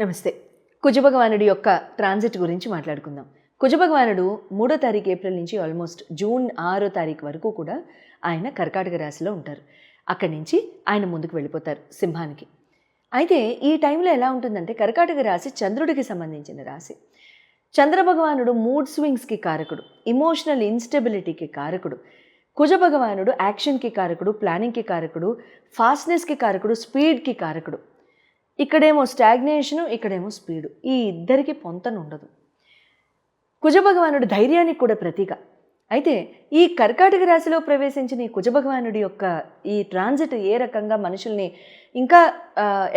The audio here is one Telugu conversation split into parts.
నమస్తే. కుజభగవానుడి యొక్క ట్రాన్సిట్ గురించి మాట్లాడుకుందాం. కుజభగవానుడు మూడో తారీఖు ఏప్రిల్ నుంచి ఆల్మోస్ట్ జూన్ ఆరో తారీఖు వరకు కూడా ఆయన కర్కాటక రాశిలో ఉంటారు. అక్కడి నుంచి ఆయన ముందుకు వెళ్ళిపోతారు సింహానికి. అయితే ఈ టైంలో ఎలా ఉంటుందంటే కర్కాటక రాశి చంద్రుడికి సంబంధించిన రాశి. చంద్రభగవానుడు మూడ్ స్వింగ్స్కి కారకుడు ఇమోషనల్ ఇన్స్టెబిలిటీకి కారకుడు కుజభగవానుడు యాక్షన్కి కారకుడు ప్లానింగ్కి కారకుడు ఫాస్ట్నెస్కి కారకుడు స్పీడ్కి కారకుడు. ఇక్కడేమో స్టాగ్నేషను ఇక్కడేమో స్పీడు. ఈ ఇద్దరికి పొంతనుండదు. కుజభగవానుడు ధైర్యానికి కూడా ప్రతీక. అయితే ఈ కర్కాటక రాశిలో ప్రవేశించిన ఈ కుజభగవానుడి యొక్క ఈ ట్రాన్సిట్ ఏ రకంగా మనుషుల్ని ఇంకా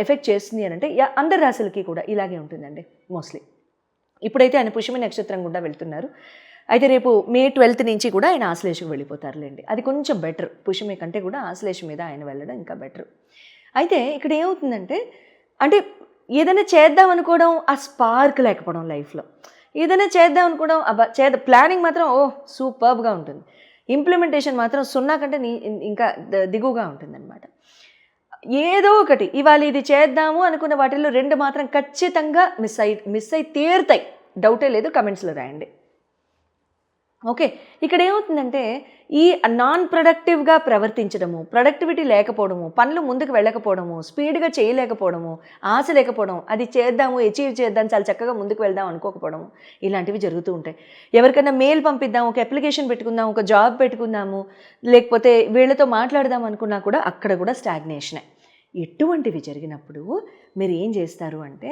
ఎఫెక్ట్ చేస్తుంది అని అంటే అందరి రాశులకి కూడా ఇలాగే ఉంటుందండి మోస్ట్లీ. ఇప్పుడైతే ఆయన పుష్యమి నక్షత్రం గుండా వెళ్తున్నారు. అయితే రేపు మే ట్వెల్త్ నుంచి కూడా ఆయన ఆశ్లేషకు వెళ్ళిపోతారులేండి. అది కొంచెం బెటర్. పుష్యమి కంటే కూడా ఆశ్లేష మీద ఆయన వెళ్ళడం ఇంకా బెటర్. అయితే ఇక్కడ ఏమవుతుందంటే అంటే ఏదైనా చేద్దాం అనుకోవడం ఆ స్పార్క్ లేకపోవడం లైఫ్లో. ఏదైనా చేద్దాం అనుకోవడం అబ్బా చేద్దాం ప్లానింగ్ మాత్రం ఓ సూపర్బ్గా ఉంటుంది. ఇంప్లిమెంటేషన్ మాత్రం సున్నా కంటే నీ ఇంకా దిగువగా ఉంటుందన్నమాట. ఏదో ఒకటి ఇవాళ ఇది చేద్దాము అనుకున్న వాటిల్లో రెండు మాత్రం ఖచ్చితంగా మిస్ అయి మిస్ అయి తీరుతాయి. డౌటే లేదు కమెంట్స్లో రాయండి. ఓకే ఇక్కడ ఏమవుతుందంటే ఈ నాన్ ప్రొడక్టివ్గా ప్రవర్తించడము ప్రొడక్టివిటీ లేకపోవడము పనులు ముందుకు వెళ్ళకపోవడము స్పీడ్గా చేయలేకపోవడము ఆశ లేకపోవడం అది చేద్దాము అచీవ్ చేద్దాం చాలా చక్కగా ముందుకు వెళ్దాం అనుకోకపోవడము ఇలాంటివి జరుగుతూ ఉంటాయి. ఎవరికైనా మెయిల్ పంపిద్దాం ఒక అప్లికేషన్ పెట్టుకుందాం ఒక జాబ్ పెట్టుకుందాము లేకపోతే వీళ్ళతో మాట్లాడదాం అనుకున్నా కూడా అక్కడ కూడా స్టాగ్నేషనే ఎటువంటివి జరిగినప్పుడు మీరు ఏం చేస్తారు అంటే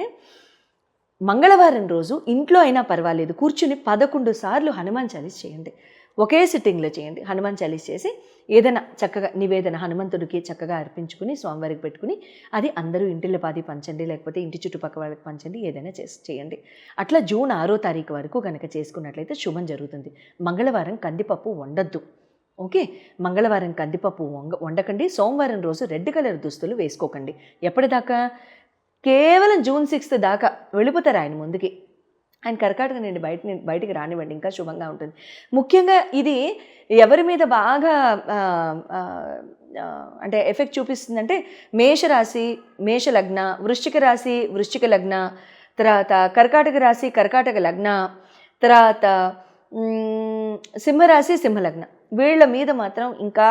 మంగళవారం రోజు ఇంట్లో అయినా పర్వాలేదు కూర్చుని పదకొండు సార్లు హనుమాన్ చాలీస్ చేయండి. ఒకే సిట్టింగ్లో చేయండి. హనుమాన్ చాలీస్ చేసి ఏదైనా చక్కగా నివేదన హనుమంతుడికి చక్కగా అర్పించుకుని స్వామివారికి పెట్టుకుని అది అందరూ ఇంటిలో పాది పంచండి లేకపోతే ఇంటి చుట్టుపక్కల వాళ్ళకి పంచండి ఏదైనా చేసి చేయండి. అట్లా జూన్ ఆరో తారీఖు వరకు కనుక చేసుకున్నట్లయితే శుభం జరుగుతుంది. మంగళవారం కందిపప్పు వండద్దు. ఓకే? మంగళవారం కందిపప్పు వంగ వండకండి. సోమవారం రోజు రెడ్ కలర్ దుస్తులు వేసుకోకండి. ఎప్పటిదాకా? కేవలం జూన్ సిక్స్త్ దాకా వెళ్ళిపోతారు ఆయన ముందుకి. ఆయన కర్కాటక నేను బయట బయటికి రానివ్వండి ఇంకా శుభంగా ఉంటుంది. ముఖ్యంగా ఇది ఎవరి మీద బాగా అంటే ఎఫెక్ట్ చూపిస్తుందంటే మేషరాశి మేష లగ్న వృశ్చిక రాశి వృశ్చిక లగ్న తర్వాత కర్కాటక రాశి కర్కాటక లగ్న తర్వాత సింహరాశి సింహలగ్న. వీళ్ళ మీద మాత్రం ఇంకా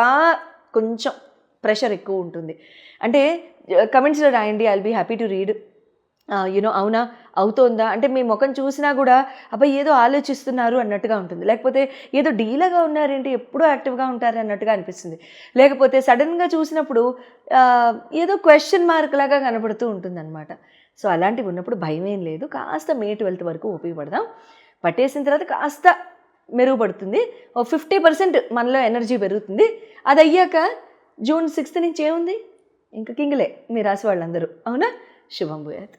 కొంచెం ప్రెషర్ ఎక్కువ ఉంటుంది. అంటే Uh, కమెంట్స్లో రాయండి. I'll be happy to read you know అవునా? అవుతోందా? అంటే మీ ముఖం చూసినా కూడా అబ్బాయి ఏదో ఆలోచిస్తున్నారు అన్నట్టుగా ఉంటుంది. లేకపోతే ఏదో డీలాగా ఉన్నారేంటి? ఎప్పుడూ యాక్టివ్గా ఉంటారు అన్నట్టుగా అనిపిస్తుంది. లేకపోతే సడన్గా చూసినప్పుడు uh, ఏదో క్వశ్చన్ మార్క్ లాగా కనపడుతూ ఉంటుందన్నమాట. సో అలాంటివి ఉన్నప్పుడు భయం ఏం లేదు. కాస్త మే ట్వెల్త్ వరకు ఉపయోగపడదాం. పట్టేసిన తర్వాత కాస్త మెరుగుపడుతుంది. ఓ ఫిఫ్టీ పర్సెంట్ మనలో ఎనర్జీ పెరుగుతుంది. అది అయ్యాక జూన్ సిక్స్త్ నుంచి ఏముంది? ఇంకా కింగలే మీ రాసి వాళ్ళందరూ. అవునా? శుభం భూయాత్.